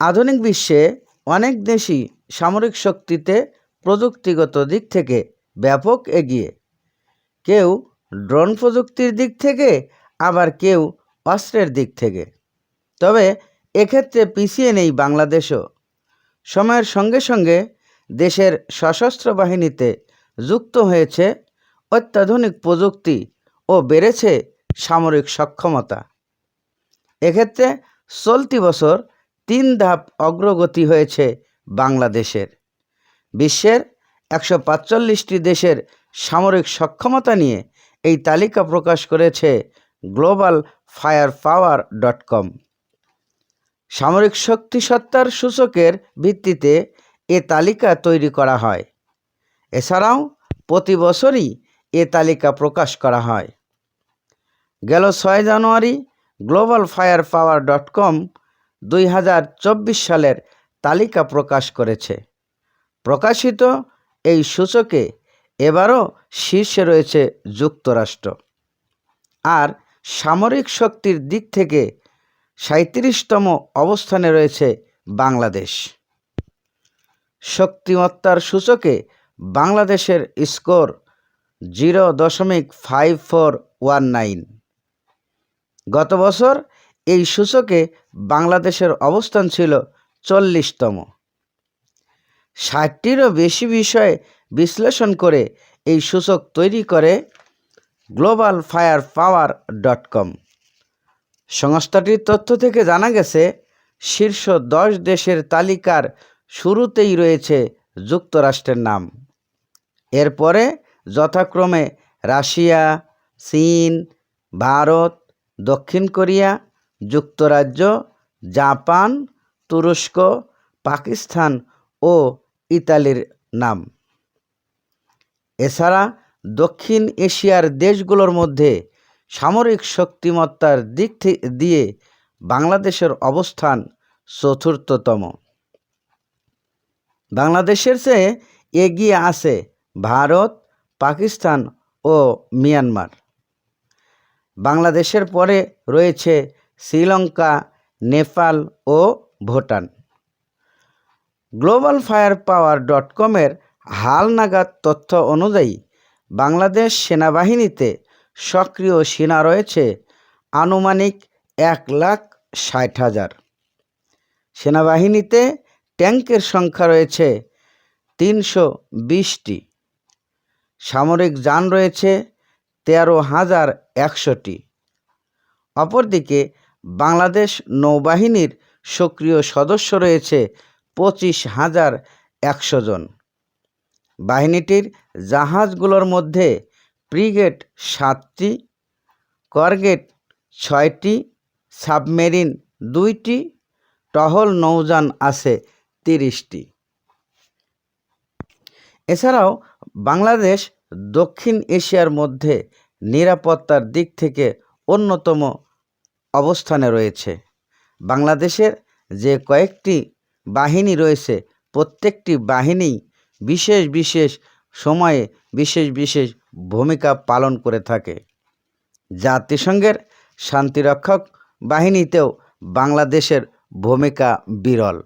আধুনিক বিশ্বে অনেক দেশই সামরিক শক্তিতে প্রযুক্তিগত দিক থেকে ব্যাপক এগিয়ে। কেউ ড্রোন প্রযুক্তির দিক থেকে, আবার কেউ অস্ত্রের দিক থেকে। তবে এক্ষেত্রে পিছিয়ে নেই বাংলাদেশও। সময়ের সঙ্গে সঙ্গে দেশের সশস্ত্র বাহিনীতে যুক্ত হয়েছে অত্যাধুনিক প্রযুক্তি ও বেড়েছে সামরিক সক্ষমতা। এক্ষেত্রে চলতি বছর তিন ধাপ অগ্রগতি হয়েছে বাংলাদেশের। বিশ্বের একশো পাঁচচল্লিশটি দেশের সামরিক সক্ষমতা নিয়ে এই তালিকা প্রকাশ করেছে global fire power dot com. সামরিক শক্তি সত্তার সূচকের ভিত্তিতে এ তালিকা তৈরি করা হয়। এছাড়াও প্রতি বছরই এ তালিকা প্রকাশ করা হয়। গেল ছয় জানুয়ারি global fire power dot com দুই হাজার চব্বিশ সালের তালিকা প্রকাশ করেছে। প্রকাশিত এই সূচকে এবারও শীর্ষে রয়েছে যুক্তরাষ্ট্র। আর সামরিক শক্তির দিক থেকে সাঁত্রিশতম অবস্থানে রয়েছে বাংলাদেশ। শক্তিমত্তার সূচকে বাংলাদেশের স্কোর জিরো দশমিক ফাইভ ফোর ওয়ান নাইন। গত বছর এই সূচকে বাংলাদেশের অবস্থান ছিল চল্লিশতম। ষাটটিরও বেশি বিষয়ে বিশ্লেষণ করে এই সূচক তৈরি করে global fire power dot com. সংস্থাটির তথ্য থেকে জানা গেছে, শীর্ষ দশ দেশের তালিকার শুরুতেই রয়েছে যুক্তরাষ্ট্রের নাম। এরপরে যথাক্রমে রাশিয়া, চীন, ভারত, দক্ষিণ কোরিয়া যুক্তরাজ্য, জাপান, তুরস্ক, পাকিস্তান ও ইতালির নাম। এছাড়া দক্ষিণ এশিয়ার দেশগুলোর মধ্যে সামরিক শক্তিমত্তার দিক দিয়ে বাংলাদেশের অবস্থান চতুর্থতম। বাংলাদেশের চেয়ে এগিয়ে আছে ভারত, পাকিস্তান ও মিয়ানমার। বাংলাদেশের পরে রয়েছে শ্রীলঙ্কা, নেপাল ও Bhutan. Global fire power dot কমের হালনাগাদ তথ্য অনুযায়ী, বাংলাদেশ সেনাবাহিনীতে সক্রিয় সেনা রয়েছে আনুমানিক এক লাখ ষাট হাজার। সেনাবাহিনীতে ট্যাঙ্কের সংখ্যা রয়েছে তিনশো বিশটি। সামরিক যান রয়েছে তেরো হাজার একশোটি। অপরদিকে বাংলাদেশ নৌবাহিনীর সক্রিয় সদস্য রয়েছে পঁচিশ হাজার একশো জন। বাহিনীটির জাহাজগুলোর মধ্যে ফ্রিগেট সাতটি, করগেট ছয়টি, সাবমেরিন দুইটি, টহল নৌযান আছে তিরিশটি। এছাড়াও বাংলাদেশ দক্ষিণ এশিয়ার মধ্যে নিরাপত্তার দিক থেকে অন্যতম অবস্থানে রয়েছে। বাংলাদেশের যে কয়েকটি বাহিনী রয়েছে, প্রত্যেকটি বাহিনী বিশেষ বিশেষ সময়ে বিশেষ বিশেষ ভূমিকা পালন করে থাকে। জাতিসংঘের শান্তিরক্ষক বাহিনীতেও বাংলাদেশের ভূমিকা বিরল।